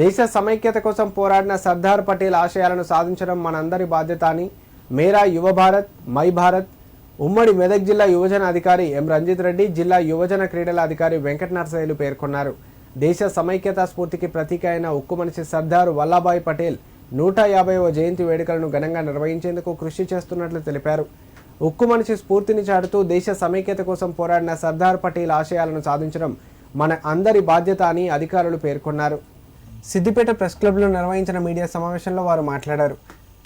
దేశ సమైక్యత కోసం పోరాడిన సర్దార్ పటేల్ ఆశయాలను సాధించడం మనందరి బాధ్యత అని మేరా యువ భారత్ మై భారత్ ఉమ్మడి మెదక్ జిల్లా యువజన అధికారి ఎం రంజిత్ రెడ్డి జిల్లా యువజన క్రీడల అధికారి వెంకట నరసయ్యలు పేర్కొన్నారు. దేశ సమైక్యతా స్ఫూర్తికి ప్రతీక అయిన ఉక్కు మనిషి సర్దార్ వల్లభాయ్ పటేల్ నూట యాభైవ జయంతి వేడుకలను ఘనంగా నిర్వహించేందుకు కృషి చేస్తున్నట్లు తెలిపారు. ఉక్కు మనిషి స్ఫూర్తిని చాటుతూ దేశ సమైక్యత కోసం పోరాడిన సర్దార్ పటేల్ ఆశయాలను సాధించడం మన అందరి బాధ్యత అని అధికారులు పేర్కొన్నారు. సిద్దిపేట ప్రెస్ క్లబ్లో నిర్వహించిన మీడియా సమావేశంలో వారు మాట్లాడారు.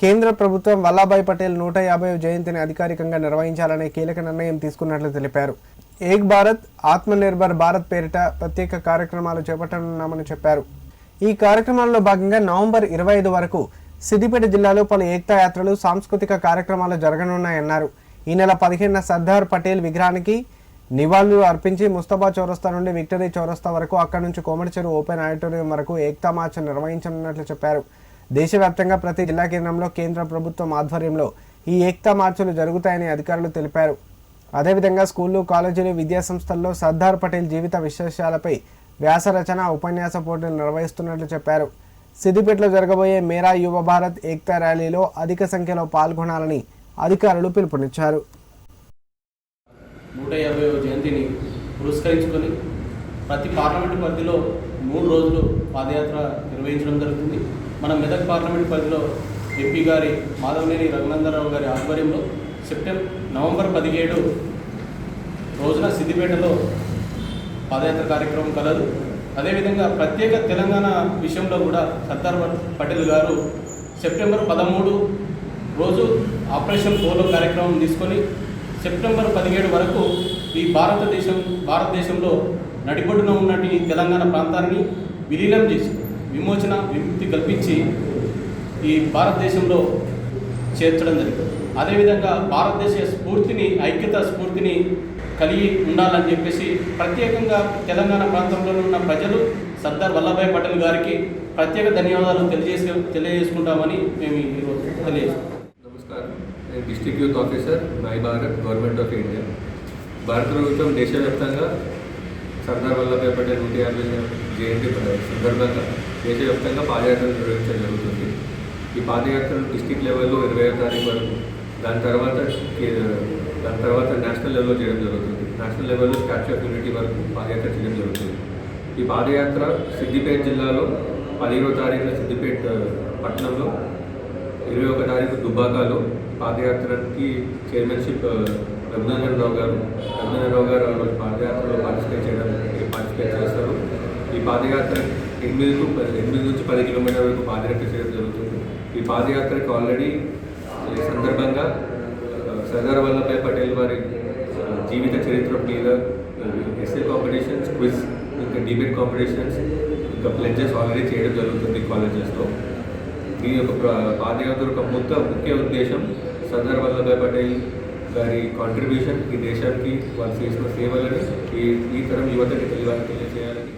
కేంద్ర ప్రభుత్వం వల్లభాయ్ పటేల్ నూట యాభై జయంతిని అధికారికంగా నిర్వహించాలనే కీలక నిర్ణయం తీసుకున్నట్లు తెలిపారు. ఏక్ భారత్ ఆత్మనిర్భర్ భారత్ పేరిట ప్రత్యేక కార్యక్రమాలు చేపట్టనున్నామని చెప్పారు. ఈ కార్యక్రమాల్లో భాగంగా నవంబర్ ఇరవై ఐదు వరకు సిద్దిపేట జిల్లాలో పలు ఏక్తా యాత్రలు సాంస్కృతిక కార్యక్రమాలు జరగనున్నాయన్నారు. ఈ నెల పదిహేనున సర్దార్ పటేల్ విగ్రహానికి నివాళులు అర్పించి ముస్తఫా చౌరస్తా నుండి విక్టరీ చౌరస్తా వరకు అక్కడి నుంచి కోమటి చెరువు ఓపెన్ ఆడిటోరియం వరకు ఏక్తా మార్చ్ నిర్వహించనున్నట్లు చెప్పారు. దేశవ్యాప్తంగా ప్రతి జిల్లా కేంద్రంలో కేంద్ర ప్రభుత్వం ఆధ్వర్యంలో ఈ ఏక్తా మార్చులు జరుగుతాయని అధికారులు తెలిపారు. అదేవిధంగా స్కూళ్ళు కాలేజీలు విద్యా సంస్థల్లో సర్దార్ పటేల్ జీవిత విశేషాలపై వ్యాస రచన ఉపన్యాస పోటీలు నిర్వహిస్తున్నట్లు చెప్పారు. సిద్దిపేటలో జరగబోయే మేరా యువ భారత్ ఏక్తా ర్యాలీలో అధిక సంఖ్యలో పాల్గొనాలని అధికారులు పిలుపునిచ్చారు. నూట యాభై జయంతిని పురస్కరించుకొని ప్రతి పార్లమెంటు పరిధిలో మూడు రోజులు పాదయాత్ర నిర్వహించడం జరుగుతుంది. మన మెదక్ పార్లమెంటు పరిధిలో ఎంపీ గారి మాధవనేని రఘునందనరావు గారి ఆధ్వర్యంలో సెప్టెంబర్ నవంబర్ పదిహేడు రోజున సిద్దిపేటలో పాదయాత్ర కార్యక్రమం కలదు. అదేవిధంగా ప్రత్యేక తెలంగాణ విషయంలో కూడా సర్దార్ పటేల్ గారు సెప్టెంబర్ పదమూడు రోజు ఆపరేషన్ పోలో కార్యక్రమం తీసుకొని సెప్టెంబర్ పదిహేడు వరకు ఈ భారతదేశం భారతదేశంలో నడిబొడ్డున ఉన్నటి ఈ తెలంగాణ ప్రాంతాన్ని విలీనం చేసి విమోచన విముక్తి కల్పించి ఈ భారతదేశంలో చేర్చడం జరిగింది. అదేవిధంగా భారతదేశ స్ఫూర్తిని ఐక్యత స్ఫూర్తిని కలిగి ఉండాలని చెప్పేసి ప్రత్యేకంగా తెలంగాణ ప్రాంతంలో ఉన్న ప్రజలు సర్దార్ వల్లభాయ్ పటేల్ గారికి ప్రత్యేక ధన్యవాదాలు తెలియజేసే తెలియజేసుకుంటామని మేము ఈరోజు తెలియజేస్తాం నేను youth officer my Bharat government of India భారత ప్రభుత్వం దేశవ్యాప్తంగా సర్దార్ వల్లభాయ్ పటేల్ నూట యాభై జయంతి సందర్భంగా దేశవ్యాప్తంగా పాదయాత్రలు నిర్వహించడం జరుగుతుంది. ఈ పాదయాత్రలు డిస్టిక్ లెవెల్లో ఇరవై తారీఖు వరకు దాని తర్వాత దాని తర్వాత నేషనల్ లెవెల్లో చేయడం జరుగుతుంది. నేషనల్ లెవెల్లో స్టాచ్యూ ఆఫ్ యూనిటీ వరకు పాదయాత్ర చేయడం జరుగుతుంది. ఈ పాదయాత్ర సిద్దిపేట జిల్లాలో పదిహేడో తారీఖున సిద్దిపేట పట్టణంలో ఇరవై ఒక తారీఖు దుబ్బాకాలో పాదయాత్రకి చైర్మన్షిప్ రఘునందన్ రావు గారు రఘునందన్ రావు గారు రోజు పాదయాత్రలో పార్టిసిపేట్ చేయడానికి పార్టిసిపేట్ చేస్తారు. ఈ పాదయాత్ర ఎనిమిది ఎనిమిది నుంచి పది కిలోమీటర్ల వరకు పాదయాత్ర చేయడం జరుగుతుంది. ఈ పాదయాత్రకి ఆల్రెడీ ఈ సందర్భంగా సర్దార్ వల్లభాయ్ పటేల్ వారి జీవిత చరిత్ర మీద ఎస్ఏ కాంపిటీషన్స్ క్విజ్ ఇంకా డిబేట్ కాంపిటీషన్స్ ఇంకా ప్లెడ్జెస్ ఆల్రెడీ చేయడం జరుగుతుంది కాలేజెస్లో. ఈ యొక్క ప్ర- పాదయాత్ర యొక్క ముఖ్య ముఖ్య ఉద్దేశం సర్దార్ వల్లభాయ్ పటేల్ గారి కాంట్రిబ్యూషన్ ఈ దేశానికి వాళ్ళు చేసిన సేవలని ఈ ఈ తరం యువతకి తెలియాలని తెలియజేయాలని